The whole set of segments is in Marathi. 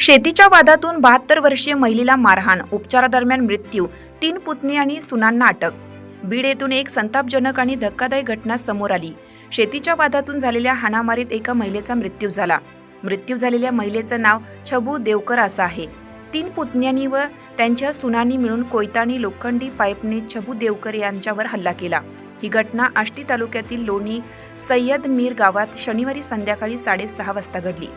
शेतीच्या वादातून बहात्तर वर्षीय महिलेला मारहाण. उपचारादरम्यान मृत्यू. तीन पुतणी आणि सुनांना अटक. बीड येथून एक संतापजनक आणि धक्कादायक घटना समोर आली. शेतीच्या वादातून झालेल्या हाणामारीत एका महिलेचा मृत्यू झाला. मृत्यू झालेल्या महिलेचं नाव छबू देवकर असं आहे. तीन पुतण्यांनी व त्यांच्या सुनांनी मिळून कोयतानी लोखंडी पाईपने छबू देवकर यांच्यावर हल्ला केला. ही घटना आष्टी तालुक्यातील लोणी सय्यद मीर गावात शनिवारी संध्याकाळी साडेसहा वाजता घडली.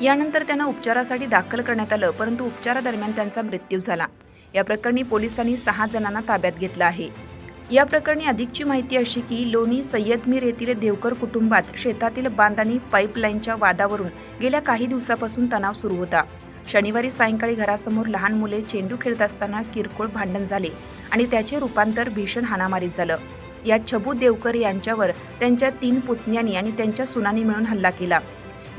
यानंतर त्यांना उपचारासाठी दाखल करण्यात आलं परंतु उपचारादरम्यान त्यांचा मृत्यू झाला. या प्रकरणी पोलिसांनी सहा जणांना ताब्यात घेतलं आहे. या प्रकरणी अधिकची माहिती अशी की लोणी सय्यदमीर येथील देवकर कुटुंबात शेतातील बांध आणि पाईपलाईनच्या वादावरून गेल्या काही दिवसापासून तणाव सुरू होता. शनिवारी सायंकाळी घरासमोर लहान मुले चेंडू खेळत असताना किरकोळ भांडण झाले आणि त्याचे रूपांतर भीषण हाणामारीत झालं. यात छबू देवकर यांच्यावर त्यांच्या तीन पुतण्यांनी आणि त्यांच्या सुनांनी मिळून हल्ला केला.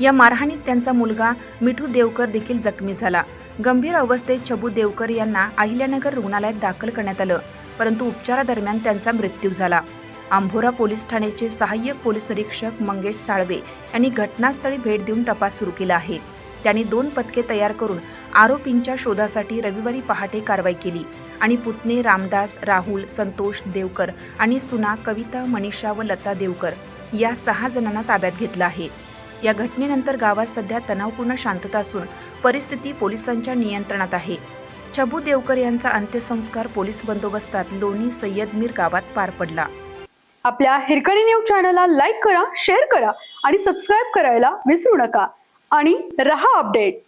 या मारहाणीत त्यांचा मुलगा मिठू देवकर देखील जखमी झाला. गंभीर अवस्थेत छबू देवकर यांना अहिल्यानगर रुग्णालयात दाखल करण्यात आलं परंतु उपचारादरम्यान त्यांचा मृत्यू झाला. आंभोरा पोलीस ठाण्याचे सहाय्यक पोलीस निरीक्षक मंगेश साळवे यांनी घटनास्थळी भेट देऊन तपास सुरू केला आहे. त्यांनी दोन पथके तयार करून आरोपींच्या शोधासाठी रविवारी पहाटे कारवाई केली आणि पुतणे रामदास राहुल संतोष देवकर आणि सुना कविता मनीषा व लता देवकर या सहा जणांना ताब्यात घेतलं आहे. या घटनेनंतर गावात सध्या तणावपूर्ण शांतता असून परिस्थिती पोलिसांच्या नियंत्रणात आहे. छबू देवकर यांचा अंत्यसंस्कार पोलीस बंदोबस्तात लोणी सय्यदमीर गावात पार पडला. आपल्या हिरकणी न्यूज चॅनलला लाईक करा शेअर करा आणि सबस्क्राईब करायला विसरू नका. आणि रहा अपडेट.